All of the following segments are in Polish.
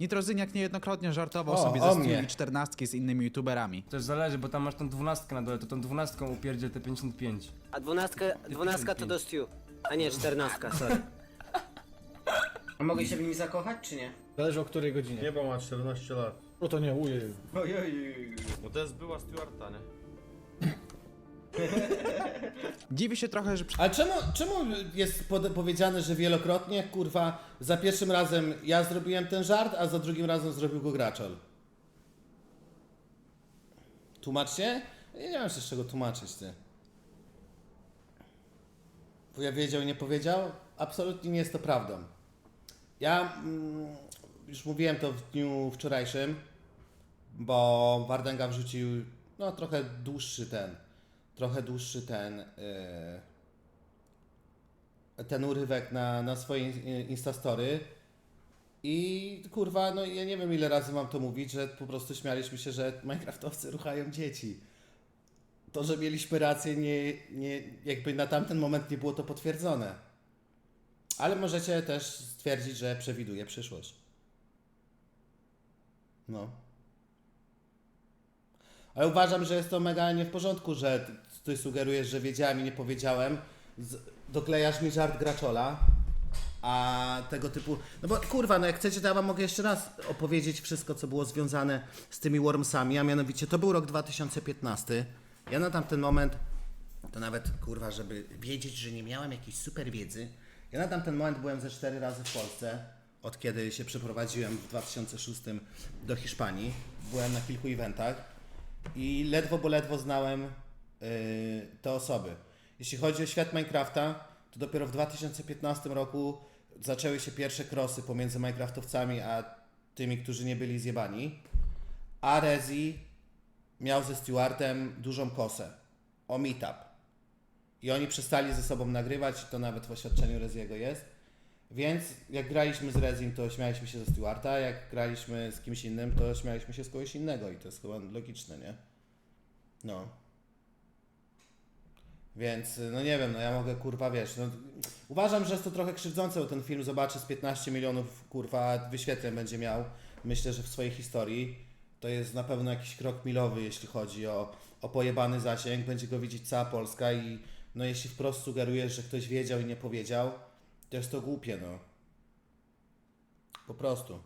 Nitrozyniak niejednokrotnie żartował O, sobie o ze mnie. Stuli 14 z innymi youtuberami. Też zależy, bo tam masz tą dwunastkę na dole, to tą dwunastką upierdziel te 55. A dwunastka, dwunastka to do Stew. A nie, czternastka, sorry. A mogę się w nim zakochać, czy nie? Zależy o której godzinie. Nie, bo ma 14 lat. No to nie, ujej. No to jest była Stewarta, nie? Dziwi się trochę, że Ale czemu, czemu jest pod, powiedziane, że wielokrotnie, kurwa, za pierwszym razem ja zrobiłem ten żart, a za drugim razem zrobił go Graczol? Tłumaczcie? Ja nie wiem, z czego tłumaczyć, ty. Wuja wiedział nie powiedział? Absolutnie nie jest to prawdą. Ja mm, już mówiłem to w dniu wczorajszym, bo Wardenga wrzucił no trochę dłuższy ten, trochę dłuższy ten, yy, ten urywek na, na swoje in- Instastory i kurwa, no ja nie wiem ile razy mam to mówić, że po prostu śmialiśmy się, że Minecraftowcy ruchają dzieci. To, że mieliśmy rację, nie, nie, jakby na tamten moment nie było to potwierdzone. Ale możecie też stwierdzić, że przewiduje przyszłość. No. Ale uważam, że jest to mega nie w porządku, że ty- sugerujesz, że wiedziałem i nie powiedziałem. Z, doklejasz mi żart Graczola, a tego typu... No bo kurwa, no jak chcecie, to ja wam mogę jeszcze raz opowiedzieć wszystko, co było związane z tymi Wormsami, a mianowicie to był rok 2015. Ja na tamten moment, to nawet kurwa, żeby wiedzieć, że nie miałem jakiejś super wiedzy, ja na tamten moment byłem ze cztery razy w Polsce, od kiedy się przeprowadziłem w 2006 do Hiszpanii. Byłem na kilku eventach i ledwo, bo ledwo znałem te osoby. Jeśli chodzi o świat Minecrafta, to dopiero w 2015 roku zaczęły się pierwsze krosy pomiędzy Minecraftowcami a tymi, którzy nie byli zjebani. A Rezi miał ze Stewartem dużą kosę o meetup. I oni przestali ze sobą nagrywać, to nawet w oświadczeniu Reziego jest. Więc jak graliśmy z Rezim, to śmialiśmy się ze Stewarta, jak graliśmy z kimś innym, to śmialiśmy się z kogoś innego i to jest chyba logiczne, nie? No. Więc, no nie wiem, no ja mogę, kurwa, wiesz, no, uważam, że jest to trochę krzywdzące, bo ten film zobaczy z 15 milionów, kurwa, wyświetleń będzie miał, myślę, że w swojej historii. To jest na pewno jakiś krok milowy, jeśli chodzi o, o pojebany zasięg, będzie go widzieć cała Polska i no jeśli wprost sugerujesz, że ktoś wiedział i nie powiedział, to jest to głupie, no. Po prostu.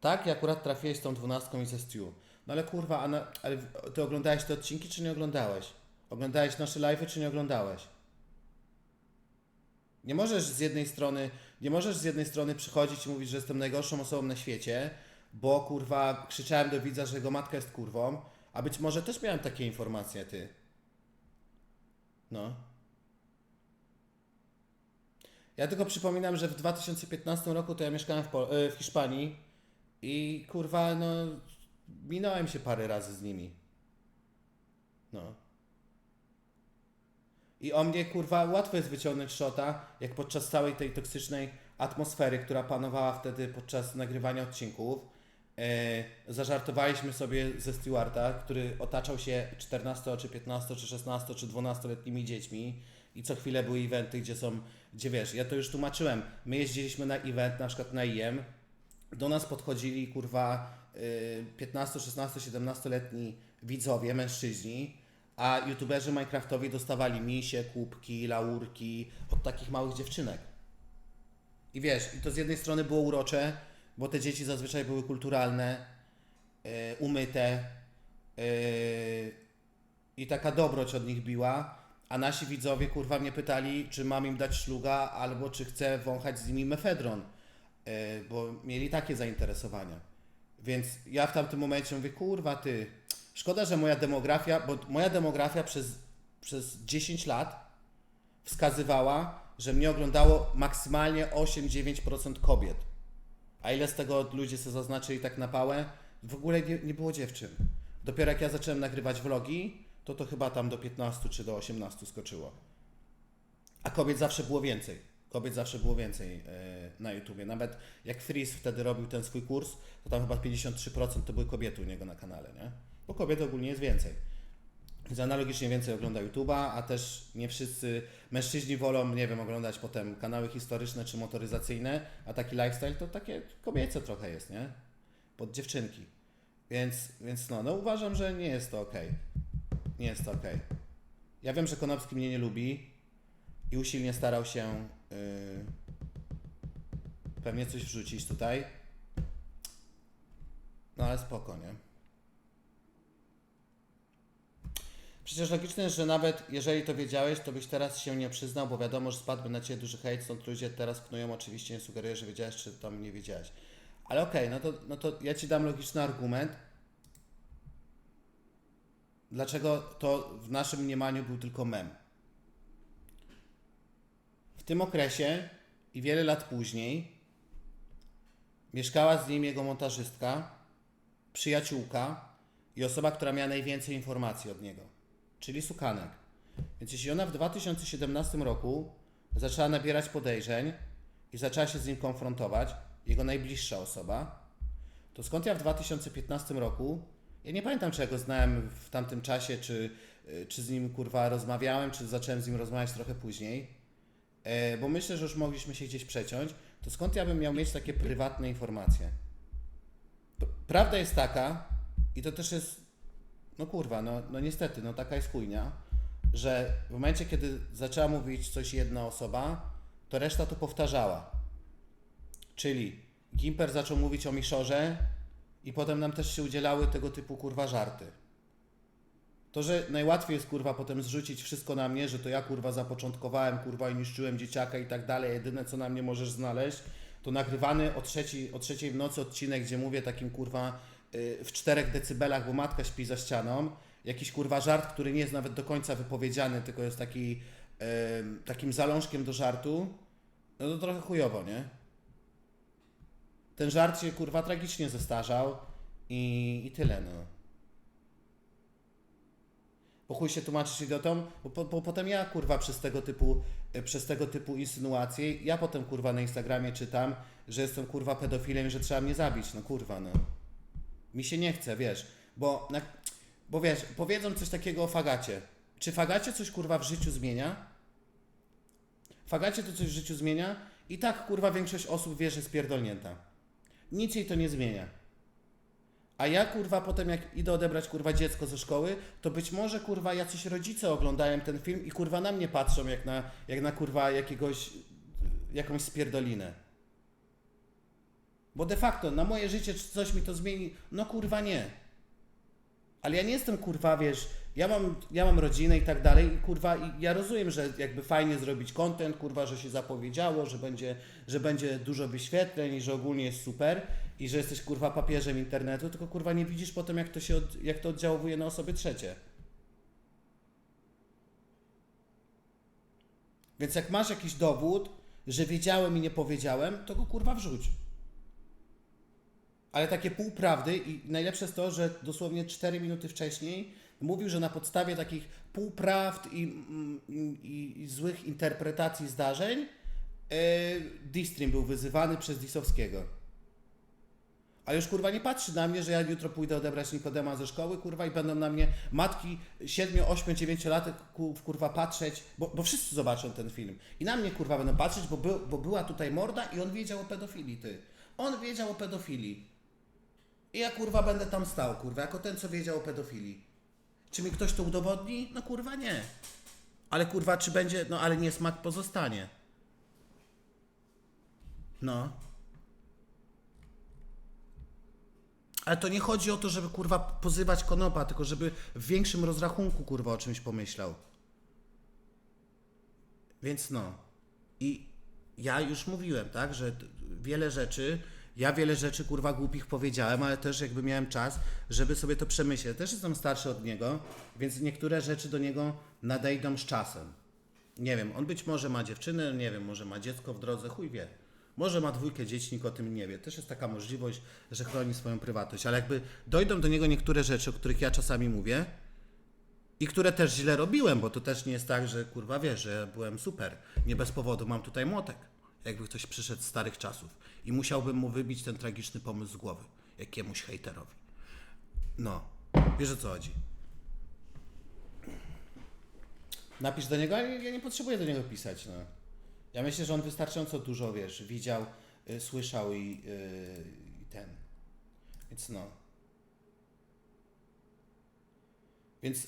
Tak, i akurat trafiłeś z tą dwunastką i ze Stew. No ale kurwa, ale ty oglądałeś te odcinki, czy nie oglądałeś? Oglądałeś nasze live'y, czy nie oglądałeś? Nie możesz z jednej strony, nie możesz z jednej strony przychodzić i mówić, że jestem najgorszą osobą na świecie, bo kurwa krzyczałem do widza, że jego matka jest kurwą, a być może też miałem takie informacje, ty. No. Ja tylko przypominam, że w 2015 roku to ja mieszkałem w, Pol- e, w Hiszpanii i kurwa, no, minąłem się parę razy z nimi. No. I o mnie, kurwa, łatwo jest wyciągnąć shota, jak podczas całej tej toksycznej atmosfery, która panowała wtedy podczas nagrywania odcinków. E, zażartowaliśmy sobie ze Stewarta, który otaczał się 14, czy 15, czy 16, czy 12-letnimi dziećmi. I co chwilę były eventy, gdzie są, gdzie wiesz, ja to już tłumaczyłem, my jeździliśmy na event, na przykład na IM, do nas podchodzili, kurwa, y, 15, 16, 17-letni widzowie, mężczyźni, a youtuberzy Minecraftowi dostawali misie, kubki, laurki od takich małych dziewczynek. I wiesz, i to z jednej strony było urocze, bo te dzieci zazwyczaj były kulturalne, y, umyte y, i taka dobroć od nich biła, a nasi widzowie kurwa mnie pytali, czy mam im dać szluga, albo czy chcę wąchać z nimi mefedron, y, bo mieli takie zainteresowania. Więc ja w tamtym momencie mówię, kurwa ty, szkoda, że moja demografia, bo moja demografia przez, przez 10 lat wskazywała, że mnie oglądało maksymalnie 8-9% kobiet. A ile z tego ludzie sobie zaznaczyli tak na pałę? W ogóle nie, nie było dziewczyn. Dopiero jak ja zacząłem nagrywać vlogi, to to chyba tam do 15 czy do 18 skoczyło. A kobiet zawsze było więcej. Kobiet zawsze było więcej e, na YouTubie. Nawet jak Freeze wtedy robił ten swój kurs, to tam chyba 53% to były kobiety u niego na kanale, nie? Bo kobiet ogólnie jest więcej. Więc analogicznie więcej ogląda YouTube'a, a też nie wszyscy mężczyźni wolą, nie wiem, oglądać potem kanały historyczne czy motoryzacyjne, a taki lifestyle to takie kobiece trochę jest, nie? Pod dziewczynki. Więc, więc no, no uważam, że nie jest to ok. Nie jest to ok. Ja wiem, że Konopski mnie nie lubi i usilnie starał się yy, pewnie coś wrzucić tutaj. No ale spoko, nie? Przecież logiczne że nawet jeżeli to wiedziałeś, to byś teraz się nie przyznał, bo wiadomo, że spadłby na ciebie duży hejt, stąd ludzie teraz knują, oczywiście nie sugeruję, że wiedziałeś, czy tam nie wiedziałeś. Ale okej, no, to, no to ja ci dam logiczny argument. Dlaczego to w naszym mniemaniu był tylko mem? W tym okresie i wiele lat później mieszkała z nim jego montażystka, przyjaciółka i osoba, która miała najwięcej informacji od niego, czyli Sukanek. Więc jeśli ona w 2017 roku zaczęła nabierać podejrzeń i zaczęła się z nim konfrontować, jego najbliższa osoba, to skąd ja w 2015 roku, ja nie pamiętam czy ja go znałem w tamtym czasie, czy, y, czy z nim kurwa rozmawiałem, czy zacząłem z nim rozmawiać trochę później, e, bo myślę, że już mogliśmy się gdzieś przeciąć, to skąd ja bym miał mieć takie prywatne informacje? Prawda jest taka, i to też jest, no kurwa, no, no niestety, no taka jest chujnia, że w momencie, kiedy zaczęła mówić coś jedna osoba, to reszta to powtarzała. Czyli Gimper zaczął mówić o Miszorze i potem nam też się udzielały tego typu kurwa żarty. To, że najłatwiej jest kurwa potem zrzucić wszystko na mnie, że to ja kurwa zapoczątkowałem kurwa i niszczyłem dzieciaka i tak dalej, jedyne co na mnie możesz znaleźć, to nagrywany o trzeciej, o trzeciej w nocy odcinek, gdzie mówię takim kurwa w czterech decybelach, bo matka śpi za ścianą, jakiś kurwa żart, który nie jest nawet do końca wypowiedziany, tylko jest taki, y, takim zalążkiem do żartu, no to trochę chujowo, nie? Ten żart się kurwa tragicznie zestarzał i, i tyle, no. Po chuj się tłumaczysz idiotom, bo, po, bo potem ja kurwa przez tego typu e, przez tego typu insynuacje, ja potem kurwa na Instagramie czytam, że jestem kurwa pedofilem że trzeba mnie zabić, no kurwa no. Mi się nie chce, wiesz, bo, bo wiesz, powiedzą coś takiego o fagacie. Czy fagacie coś kurwa w życiu zmienia? Fagacie to coś w życiu zmienia? I tak kurwa większość osób wie, że jest pierdolnięta. Nic jej to nie zmienia. A ja kurwa potem jak idę odebrać kurwa dziecko ze szkoły, to być może kurwa jacyś rodzice oglądają ten film i kurwa na mnie patrzą jak na, jak na kurwa jakiegoś, jakąś spierdolinę. Bo de facto na moje życie czy coś mi to zmieni, no kurwa nie. Ale ja nie jestem kurwa, wiesz, ja mam, ja mam rodzinę i tak dalej i kurwa, i ja rozumiem, że jakby fajnie zrobić content, kurwa, że się zapowiedziało, że będzie, że będzie dużo wyświetleń i że ogólnie jest super i że jesteś kurwa papieżem internetu, tylko kurwa nie widzisz potem jak to się, od, jak to oddziałuje na osoby trzecie. Więc jak masz jakiś dowód, że wiedziałem i nie powiedziałem, to go kurwa wrzuć. Ale takie półprawdy i najlepsze jest to, że dosłownie 4 minuty wcześniej mówił, że na podstawie takich półprawd i, mm, i, i złych interpretacji zdarzeń yy, był wyzywany przez Disowskiego. Ale już kurwa nie patrzy na mnie, że ja jutro pójdę odebrać Nikodema ze szkoły, kurwa, i będą na mnie matki 7, 8, 9 latek kurwa patrzeć, bo, bo wszyscy zobaczą ten film. I na mnie kurwa będą patrzeć, bo, był, bo była tutaj morda i on wiedział o pedofilii, ty. On wiedział o pedofilii. I ja kurwa będę tam stał, kurwa, jako ten, co wiedział o pedofilii. Czy mi ktoś to udowodni? No kurwa nie. Ale kurwa, czy będzie, no ale nie smak pozostanie. No. Ale to nie chodzi o to, żeby kurwa pozywać konopa, tylko żeby w większym rozrachunku kurwa o czymś pomyślał. Więc no. I ja już mówiłem, tak, że wiele rzeczy, ja wiele rzeczy kurwa głupich powiedziałem, ale też jakby miałem czas, żeby sobie to przemyśleć. Też jestem starszy od niego, więc niektóre rzeczy do niego nadejdą z czasem. Nie wiem, on być może ma dziewczynę, nie wiem, może ma dziecko w drodze, chuj wie. Może ma dwójkę dzieci, nikt o tym nie wie. Też jest taka możliwość, że chroni swoją prywatność. Ale jakby dojdą do niego niektóre rzeczy, o których ja czasami mówię, i które też źle robiłem, bo to też nie jest tak, że kurwa wiesz, że byłem super. Nie bez powodu mam tutaj młotek. Jakby ktoś przyszedł z starych czasów i musiałbym mu wybić ten tragiczny pomysł z głowy, jakiemuś hejterowi. No, wiesz o co chodzi. napisz do niego, ja nie potrzebuję do niego pisać, no. Ja myślę, że on wystarczająco dużo, wiesz, widział, y, słyszał i, y, i ten. Więc no. Więc,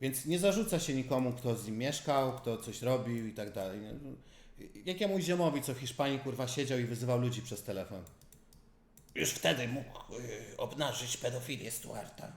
więc nie zarzuca się nikomu, kto z nim mieszkał, kto coś robił i tak dalej. Nie? Jak ja mój ziomowi, co w Hiszpanii, kurwa, siedział i wyzywał ludzi przez telefon. Już wtedy mógł y, obnażyć pedofilię Stuarta.